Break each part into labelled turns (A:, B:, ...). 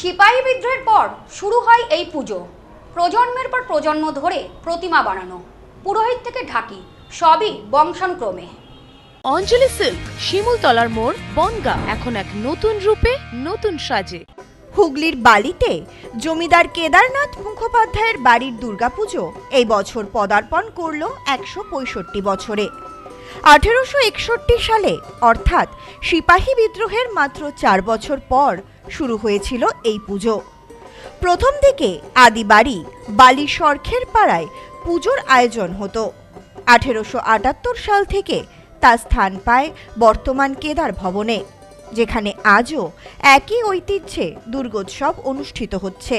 A: সিপাহী বিদ্রোহের পর শুরু হয় এই পুজো। প্রজন্মের পর প্রজন্ম ধরে প্রতিমা বানানো পুরোহিত থেকে ঢাকি সবই বংশানুক্রমে।
B: অঞ্জলি সিল্ক শিমুলতলার মোড় বনগা এখন এক নতুন রূপে নতুন সাজে।
C: হুগলির বালিতে জমিদার কেদারনাথ মুখোপাধ্যায়ের বাড়ির দুর্গাপুজো এই বছর পদার্পণ করল একশো পঁয়ষট্টি বছরে। আঠেরোশো একষট্টি সালে অর্থাৎ সিপাহী বিদ্রোহের মাত্র চার বছর পর শুরু হয়েছিল এই পুজো। প্রথম দিকে আদি বাড়ি বালি সরখের পাড়ায় পুজোর আয়োজন হতো। আঠেরোশো আটাত্তর সাল থেকে তা স্থান পায় বর্তমান কেদার ভবনে, যেখানে আজও একই ঐতিহ্যে দুর্গোৎসব অনুষ্ঠিত হচ্ছে।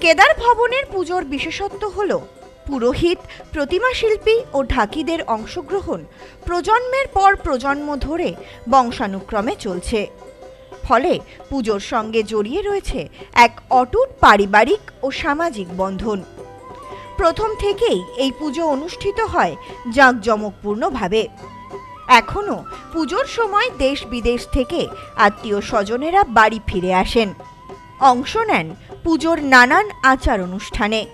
C: কেদার ভবনের পুজোর বিশেষত্ব হল পুরোহিত, প্রতিমা শিল্পী ও ঢাকিদের অংশগ্রহণ প্রজন্মের পর প্রজন্ম ধরে বংশানুক্রমে চলছে। ফলে পুজোর সঙ্গে জড়িয়ে রয়েছে এক অটুট পারিবারিক ও সামাজিক বন্ধন। প্রথম থেকেই এই পুজো অনুষ্ঠিত হয় জাঁকজমকপূর্ণভাবে। এখনও পুজোর সময় দেশ বিদেশ থেকে আত্মীয় স্বজনেরা বাড়ি ফিরে আসেন। অংশ নেন পুজোর নানান আচার অনুষ্ঠানে।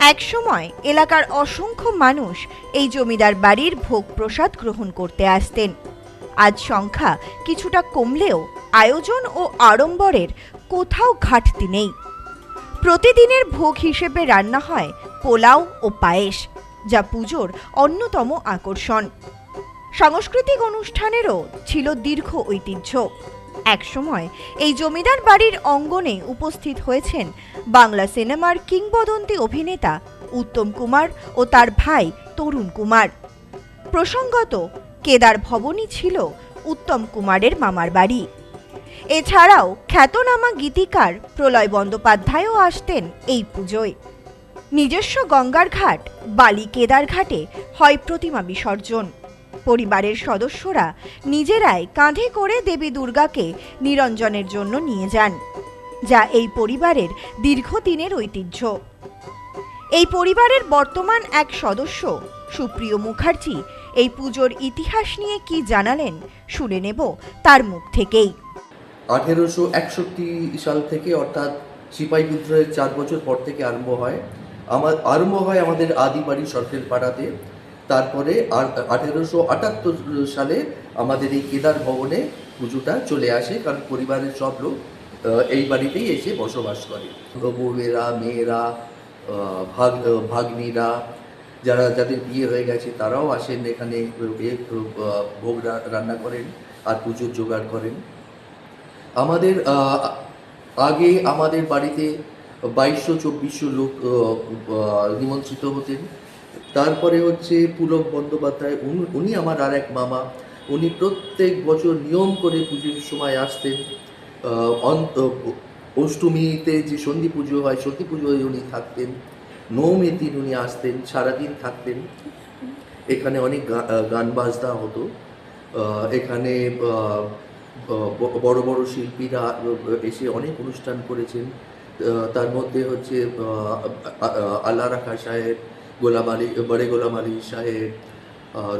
C: একসময় এলাকার অসংখ্য মানুষ এই জমিদার বাড়ির ভোগ প্রসাদ গ্রহণ করতে আসতেন। আজ সংখ্যা কিছুটা কমলেও আয়োজন ও আড়ম্বরের কোথাও ঘাটতি নেই। প্রতিদিনের ভোগ হিসেবে রান্না হয় পোলাও ও পায়েস, যা পুজোর অন্যতম আকর্ষণ। সাংস্কৃতিক অনুষ্ঠানেরও ছিল দীর্ঘ ঐতিহ্য। একসময় এই জমিদার বাড়ির অঙ্গনে উপস্থিত হয়েছেন বাংলা সিনেমার কিংবদন্তি অভিনেতা উত্তম কুমার ও তার ভাই তরুণ কুমার। প্রসঙ্গত, কেদার ভবনই ছিল উত্তম কুমারের মামার বাড়ি। এছাড়াও খ্যাতনামা গীতিকার প্রলয় বন্দ্যোপাধ্যায়ও আসতেন এই পুজোয়। নিজস্ব গঙ্গার ঘাট, বালি কেদার ঘাটে হয় প্রতিমা বিসর্জন। পরিবারের সদস্যরা নিজেরাই কাঁধে করে দেবী দুর্গাকে নিরঞ্জনের জন্য নিয়ে যান, যা এই পরিবারের দীর্ঘদিনের ঐতিহ্য। এই পরিবারের বর্তমান এক সদস্য সুপ্রিয় মুখার্জি এই পুজোর ইতিহাস নিয়ে কি জানালেন শুনে নেব তার মুখ থেকেই।
D: আঠেরোশো একষট্টি সাল থেকে অর্থাৎ সিপাহী বিদ্রোহের চার বছর পর থেকে আরম্ভ হয়। আমার আরম্ভ হয় আমাদের আদি বাড়ি সরকার পাড়াতে। তারপরে আঠেরোশো আটাত্তর সালে আমাদের এই কেদার ভবনে পুজোটা চলে আসে, কারণ পরিবারের সব লোক এই বাড়িতেই এসে বসবাস করে। বউয়েরা মেয়েরা ভাগ, ভাগ্নিরা, যারা যাদের বিয়ে হয়ে গেছে তারাও আসেন এখানে ভোগ রান্না করেন আর পুজোর জোগাড় করেন। আমাদের আগে আমাদের বাড়িতে বাইশশো, চব্বিশশো লোক নিমন্ত্রিত হতেন। তারপরে হচ্ছে পুলক বন্দ্যোপাধ্যায়, উনি- আমার আর এক মামা। উনি প্রত্যেক বছর নিয়ম করে পুজোর সময় আসতেন। অষ্টমীতে যে সন্ধি পুজো হয়, সন্ধি পুজোয় উনি থাকতেন। নৌমে দিন উনি আসতেন, সারাদিন থাকতেন। এখানে অনেক গান বাজনা হতো। এখানে বড় বড় শিল্পীরা এসে অনেক অনুষ্ঠান করেছেন। তার মধ্যে হচ্ছে আল্লাহ রাখা সাহেব, গোলাম আলী, বড়ে গোলাম আলী সাহেব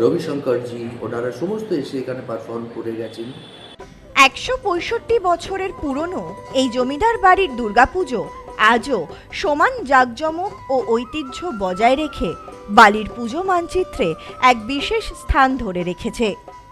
D: রবিশঙ্করজি, ওনারা সমস্ত এসে এখানে পারফর্ম করে গেছেন।
C: একশো পঁয়ষট্টি বছরের পুরনো এই জমিদার বাড়ির দুর্গাপুজো আজও সমান জাঁকজমক ও ঐতিহ্য বজায় রেখে বালির পুজো মানচিত্রে এক বিশেষ স্থান ধরে রেখেছে।